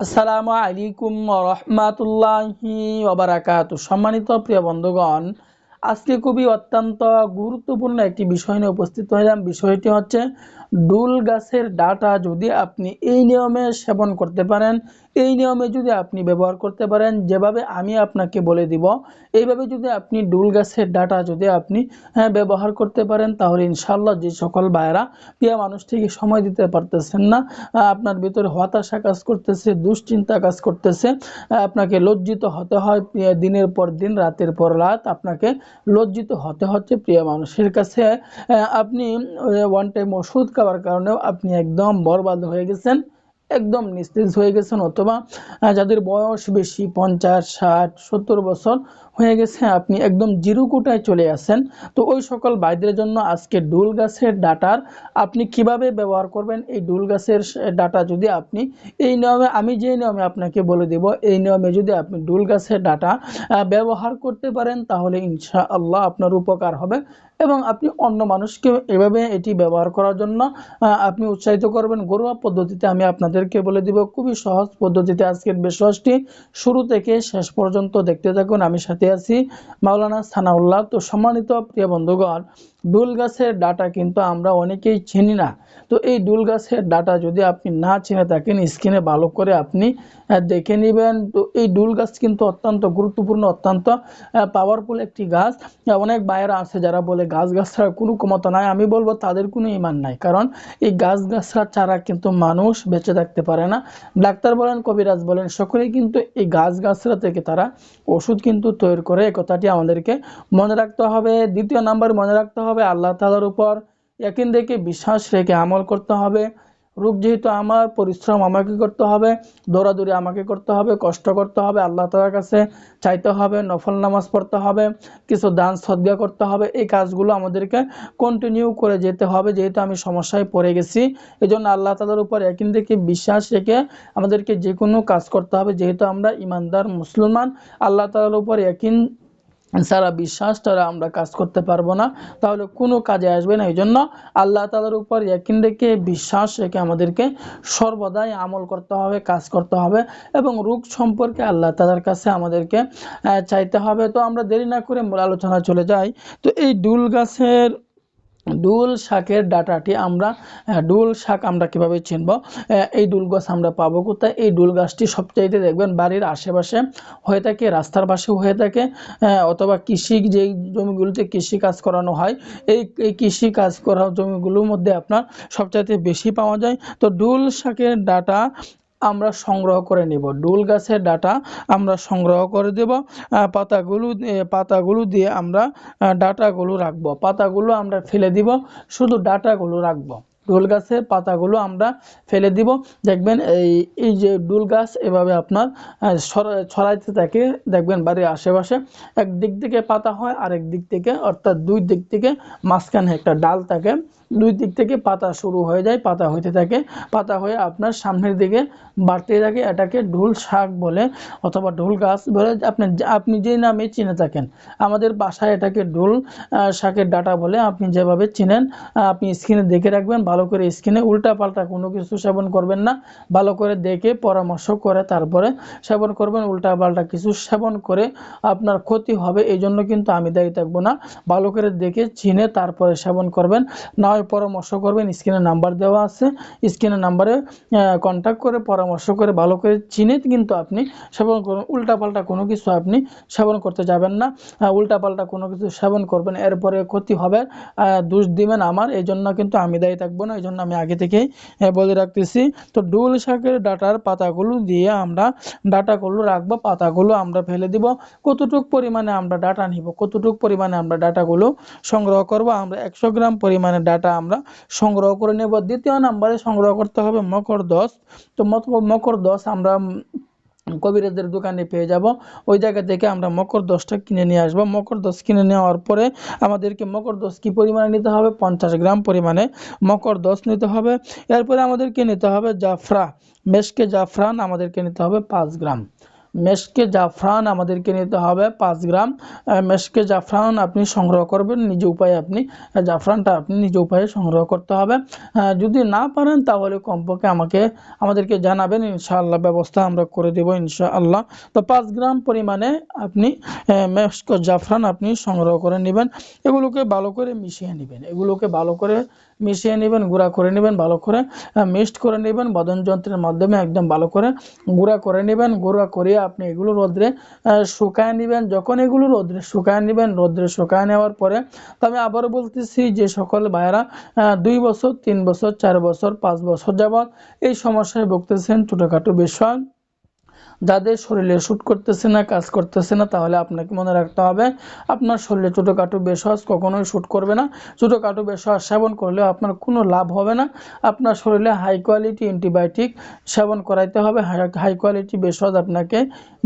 আসসালামু আলাইকুম রহমাতুল্লাহি ওবরাকাত সম্মানিত প্রিয় বন্ধুগণ আজকে খুবই অত্যন্ত গুরুত্বপূর্ণ একটি বিষয় নিয়ে উপস্থিত হইলাম। বিষয়টি হচ্ছে ডুল গাছের ডাটা যদি আপনি এই নিয়মে সেবন করতে পারেন এই নিয়মে যদি আপনি ব্যবহার করতে পারেন যেভাবে আমি আপনাকে বলে দিব এইভাবে যদি আপনি ডুল গাছের ডাটা যদি আপনি হ্যাঁ, ব্যবহার করতে পারেন তাহলে ইনশাল্লাহ যে সকল ভাইয়েরা প্রিয় মানুষটিকে সময় দিতে পারতেছেন না আপনার ভিতরে হতাশা কাজ করতেছে দুশ্চিন্তা কাজ করতেছে আপনাকে লজ্জিত হতে হয় দিনের পর দিন রাতের পর রাত আপনাকে লজ্জিত হতে হচ্ছে প্রিয় মানুষের কাছে। আপনি ওয়ান টাইম ওষুধ খাওয়ার কারণেও আপনি একদম বরবাদ হয়ে গেছেন, একদম নিস্তেজ হয়ে গেছেন, অথবা যাদের বয়স বেশি, পঞ্চাশ, ষাট, সত্তর বছর হয়ে গেছে, আপনি একদম জিরো কোটায় চলে আসেন। তো ওই সকল বাইদের জন্য আজকে ডুল গাছের ডাটার আপনি কীভাবে ব্যবহার করবেন, এই ডুল গাছের ডাটা যদি আপনি, এই নিয়মে, আমি যে নিয়মে আপনাকে বলে দেব, এই নিয়মে যদি আপনি ডুল গাছের ডাটা ব্যবহার করতে পারেন, তাহলে ইনশা আল্লাহ আপনার উপকার হবে এবং আপনি অন্য মানুষকে এভাবে এটি ব্যবহার করার জন্য আপনি উৎসাহিত করবেন। ঘরোয়া পদ্ধতিতে আমি আপনাদেরকে বলে দিব, খুবই সহজ পদ্ধতিতে আজকের বিশ্বাসটি শুরু থেকে শেষ পর্যন্ত দেখতে থাকুন। আমি সাথে আছি। মাওলানা সানাউল্লাহ তো সম্মানিত প্রিয় বন্ধুগণ ডুল গাছের ডাটা কিন্তু আমরা অনেকেই চিনি না। তো এই ডুল গাছের ডাটা যদি আপনি না চিনে থাকেন, স্ক্রিনে ভালো করে আপনি দেখে নেবেন। তো এই ডুল গাছ কিন্তু অত্যন্ত গুরুত্বপূর্ণ, অত্যন্ত পাওয়ারফুল একটি গাছ। অনেক বাইরে আছে যারা বলে, গাছ গাছরা কোনো ক্ষমতা নাই। আমি বলব, তাদের কোনো ইমান নাই। কারণ এই গাছ গাছরা ছাড়া কিন্তু মানুষ বেঁচে থাকতে পারে না। ডাক্তার বলেন, কবিরাজ বলেন, সকলেই কিন্তু এই গাছ গাছরা থেকে তারা ওষুধ কিন্তু তৈরি করে। এ কথাটি আমাদেরকে মনে রাখতে হবে। দ্বিতীয় নাম্বার মনে রাখতে হবে আল্লাহ তালার উপর একিন দেখে বিশ্বাস রেখে আমল করতে হবে। রূপ যেহেতু আমার, পরিশ্রম আমাকে করতে হবে, দৌড়াদৌড়ি আমাকে করতে হবে, কষ্ট করতে হবে, আল্লাহ তালার কাছে চাইতে হবে, নফল নামাজ পড়তে হবে, কিছু দান সদ্গা করতে হবে, এই কাজগুলো আমাদেরকে কন্টিনিউ করে যেতে হবে যেহেতু আমি সমস্যায় পড়ে গেছি। এই জন্য আল্লাহ তালার উপর একিন থেকে বিশ্বাস রেখে আমাদেরকে যে কোনো কাজ করতে হবে। যেহেতু আমরা ইমানদার, মুসলমান, আল্লাহ তালার উপর একিন সারা বিশ্বাস তারা আমরা কাজ করতে পারব না। তাহলে কোনো কাজে আসবে না। এই জন্য আল্লাহ তালার উপর একিন রেখে, বিশ্বাস রেখে আমাদেরকে সর্বদাই আমল করতে হবে, কাজ করতে হবে এবং রোগ সম্পর্কে আল্লাহ তালার কাছে আমাদেরকে চাইতে হবে। তো আমরা দেরি না করে মূল আলোচনা চলে যাই। তো এই ডুল গাছের ডুল শাকের ডাটাটি আমরা ডুল শাক আমরা কীভাবে চিনব? এই ডুল গাছ আমরা পাবো কোথায়? এই ডুল গাছটি সবচাইতে দেখবেন বাড়ির আশেপাশে হয়ে থাকে, রাস্তার পাশে হয়ে থাকে অথবা কৃষি যেই জমিগুলোতে কৃষি কাজ করানো হয়, এই এই কৃষি কাজ করা জমিগুলোর মধ্যে আপনার সবচাইতে বেশি পাওয়া যায়। তো ডুল শাকের ডাটা আমরা সংগ্রহ করে নেব। ডুল গাছের ডাটা আমরা সংগ্রহ করে দেব। পাতাগুলো পাতাগুলো দিয়ে আমরা ডাটাগুলো রাখব। পাতাগুলো আমরা ফেলে দিব। শুধু ডাটাগুলো রাখব। ডুল গাছের পাতাগুলো আমরা ফেলে দিব। দেখবেন এই এই যে ডুল গাছ এভাবে আপনার ছড়াইতে থাকে। দেখবেন বাড়ির আশেপাশে এক দিক থেকে পাতা হয়, আরেক দিক থেকে, অর্থাৎ দুই দিক থেকে মাঝখানে একটা ডাল থাকে। দুই দিক থেকে পাতা শুরু হয়ে যায়, পাতা হইতে থাকে। পাতা হয়ে আপনার সামনের দিকে বাড়তে থাকে। এটাকে ঢোল শাক বলে অথবা ঢোল গাছ বলে। আপনি আপনি যে নামে চিনে থাকেন, আমাদের বাসায় এটাকে ঢোল শাকের ডাটা বলে। আপনি যেভাবে চিনেন আপনি স্ক্রিনে দেখে রাখবেন, ভালো করে স্ক্রিনে উল্টা পাল্টা কোনো কিছু সেবন করবেন না। ভালো করে দেখে পরামর্শ করে তারপরে সেবন করবেন উল্টা পাল্টা কিছু সেবন করে আপনার ক্ষতি হবে এই জন্য কিন্তু আমি দায়ী থাকব না। ভালো করে দেখে চিনে তারপরে সেবন করবেন। না হয় পরামর্শ করবেন স্ক্রিনে নাম্বার দেওয়া আছে। স্ক্রিনের নাম্বারে কন্ট্যাক্ট করে পরামর্শ করে ভালো করে চিনে কিন্তু আপনি সেবন করুন উল্টাপাল্টা কোনো কিছু আপনি সেবন করতে যাবেন না। উল্টাপাল্টা কোনো কিছু সেবন করবেন, এরপরে ক্ষতি হবে। দোষ দিবেন আমার এই জন্য কিন্তু আমি দায়ী থাকব না এই জন্য আমি আগে থেকেই বলে রাখতেছি। তো ডুল শাকের ডাটার পাতাগুলো দিয়ে আমরা ডাটাগুলো রাখব, পাতাগুলো আমরা ফেলে দিব। কতটুক পরিমাণে আমরা ডাটা নিব, কতটুক পরিমাণে আমরা ডাটাগুলো সংগ্রহ করব, আমরা একশো গ্রাম পরিমাণে ডাটা আমরা সংগ্রহ করে নেব। দ্বিতীয় নাম্বারে সংগ্রহ করতে হবে মকর দশ। তো মকর দশ আমরা কবিরাজদের দোকানে পেয়ে যাব। ওই জায়গা থেকে আমরা মকর দশটা কিনে নিয়ে আসব। মকর দশ কিনে নেওয়ার পরে আমাদেরকে মকর দশ কী পরিমাণে নিতে হবে? পঞ্চাশ গ্রাম পরিমাণে মকর দশ নিতে হবে। এরপরে আমাদেরকে নিতে হবে জাফরা। মেশকে জাফরান আমাদেরকে নিতে হবে পাঁচ গ্রাম। মেশকে জাফরান আমাদেরকে নিতে হবে পাঁচ গ্রাম। মেশকে জাফরান আপনি সংগ্রহ করবেন, নিজ উপায়ে আপনি জাফরানটা আপনি নিজ উপায়ে সংগ্রহ করতে হবে। যদি না পারেন তাহলে কমপক্ষে আমাকে, আমাদেরকে জানাবেন, ইনশাআল্লাহ ব্যবস্থা আমরা করে দেব ইনশাআল্লাহ। তো পাঁচ গ্রাম পরিমাণে আপনি মেশক জাফরান আপনি সংগ্রহ করে নেবেন। এগুলোকে ভালো করে মিশিয়ে নেবেন। এগুলোকে ভালো করে মিশিয়ে নেবেন, গুঁড়া করে নেবেন, ভালো করে মিক্সড করে নেবেন, বদন যন্ত্রের মাধ্যমে একদম ভালো করে গুঁড়া করে নেবেন, গুঁড়া করিয়ে আপনি এগুলো রোদ্রে শুকায় নেবেন। যখন এগুলো রোদ্রে শুকায় নেবেন, রোদ্রে শুকায় নেওয়ার পরে তো আমি আবারও বলতেছি যে সকল ভাইয়েরা দুই বছর, তিন বছর, চার বছর, পাঁচ বছর যাবৎ এই সমস্যায় ভুগতেছেন ছোটোখাটো বিষয়। যাদের শরীরে শ্যুট করতেছে না, কাজ করতেছে না, তাহলে আপনাকে মনে রাখতে হবে, আপনার শরীরে ছোটোখাটো বেশস কখনোই শ্যুট করবে না। ছোটোখাটো বেশস সেবন করলেও আপনার কোনো লাভ হবে না। আপনার শরীরে হাই কোয়ালিটি অ্যান্টিবায়োটিক সেবন করাইতে হবে। হাই কোয়ালিটি বেশস আপনাকে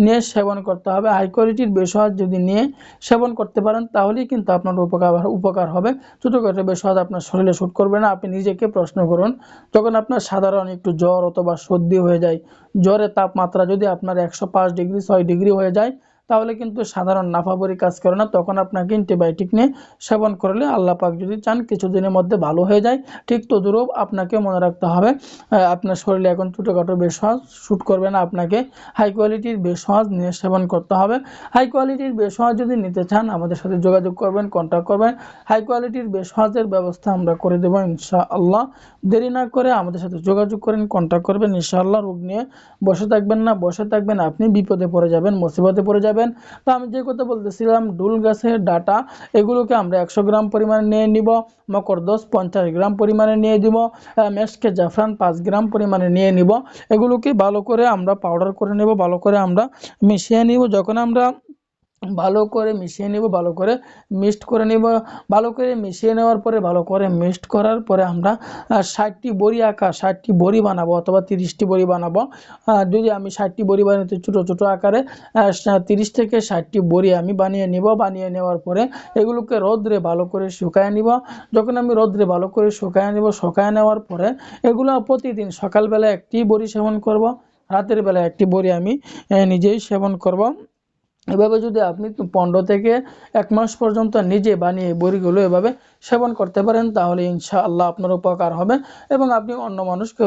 নিয়ে সেবন করতে হবে। হাই কোয়ালিটির বেশস যদি নিয়ে সেবন করতে পারেন, তাহলেই কিন্তু আপনার উপকার উপকার হবে। ছোটোখাটো বেশস আপনার শরীরে শ্যুট করবে না। আপনি নিজেকে প্রশ্ন করুন, যখন আপনার সাধারণ একটু জ্বর অথবা সর্দি হয়ে যায় জ্বরের তাপমাত্রা যদি আপনার একশো পাঁচ ডিগ্রি ছয় ডিগ্রি হয়ে যায় তাহলে কিন্তু সাধারণ নাফাবরি কাজ করে না। তখন আপনাকে অ্যান্টিবায়োটিক নিয়ে সেবন করলে আল্লাহ পাক যদি চান কিছুদিনের মধ্যে ভালো হয়ে যায়, ঠিক তদুরূপ আপনাকে মনে রাখতে হবে আপনার শরীরে এখন ছোটোখাটো বেশওয়াজ শ্যুট করবে না, আপনাকে হাই কোয়ালিটির বেশওয়াজ নিয়ে সেবন করতে হবে। হাই কোয়ালিটির বেশওয়াজ যদি নিতে চান, আমাদের সাথে যোগাযোগ করবেন কন্ট্যাক্ট করবেন। হাই কোয়ালিটির বেশওয়াজের ব্যবস্থা আমরা করে দেবো ইনশাআল্লাহ। দেরি না করে আমাদের সাথে যোগাযোগ করেন কন্ট্যাক্ট করবেন। ইনশাআল্লাহ রোগ নিয়ে বসে থাকবেন না, বসে থাকবেন, আপনি বিপদে পড়ে যাবেন, মুসিবতে পড়ে যাবেন। তো আমি যে কথা বলতেছিলাম ডুল গাছের ডাটা, এগুলোকে আমরা একশো গ্রাম পরিমাণে নিয়ে নিব, মকর মকরদোষ পঞ্চাশ গ্রাম পরিমাণে নিয়ে দিব মেসকে জাফরান পাঁচ গ্রাম পরিমাণে নিয়ে নিব। এগুলোকে ভালো করে আমরা পাউডার করে নেব, ভালো করে আমরা মিশিয়ে নিব। যখন আমরা ভালো করে মিশিয়ে নেব, ভালো করে মিক্সড করে নেব। ভালো করে মিশিয়ে নেওয়ার পরে, ভালো করে মিক্সড করার পরে আমরা ষাটটি বড়ি আঁকা, ষাটটি বড়ি বানাবো অথবা তিরিশটি বড়ি বানাবো। যদি আমি ষাটটি বড়ি বানাতে ছোটো ছোটো আকারে তিরিশ থেকে ষাটটি বড়ি আমি বানিয়ে নিব, বানিয়ে নেওয়ার পরে এগুলোকে রোদ্রে ভালো করে শুকায় নিব। যখন আমি রোদ্রে ভালো করে শুকায় নেব, শুকায় নেওয়ার পরে এগুলো প্রতিদিন সকালবেলা একটি বড়ি সেবন করব, রাতের বেলা একটি বড়ি আমি নিজেই সেবন করব। এভাবে যদি আপনি পনেরো থেকে এক মাস পর্যন্ত নিজে বানিয়ে বড়িগুলো এভাবে সেবন করতে পারেন, তাহলে ইনশাআল্লাহ আপনার উপকার হবে এবং আপনি অন্য মানুষকে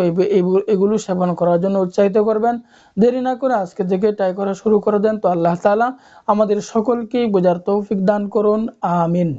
এগুলো সেবন করার জন্য উৎসাহিত করবেন। দেরি না করে আজকে থেকে ট্রাই করা শুরু করে দেন। তো আল্লাহ তালা আমাদের সকলকেই বোঝার তৌফিক দান করুন। আমিন।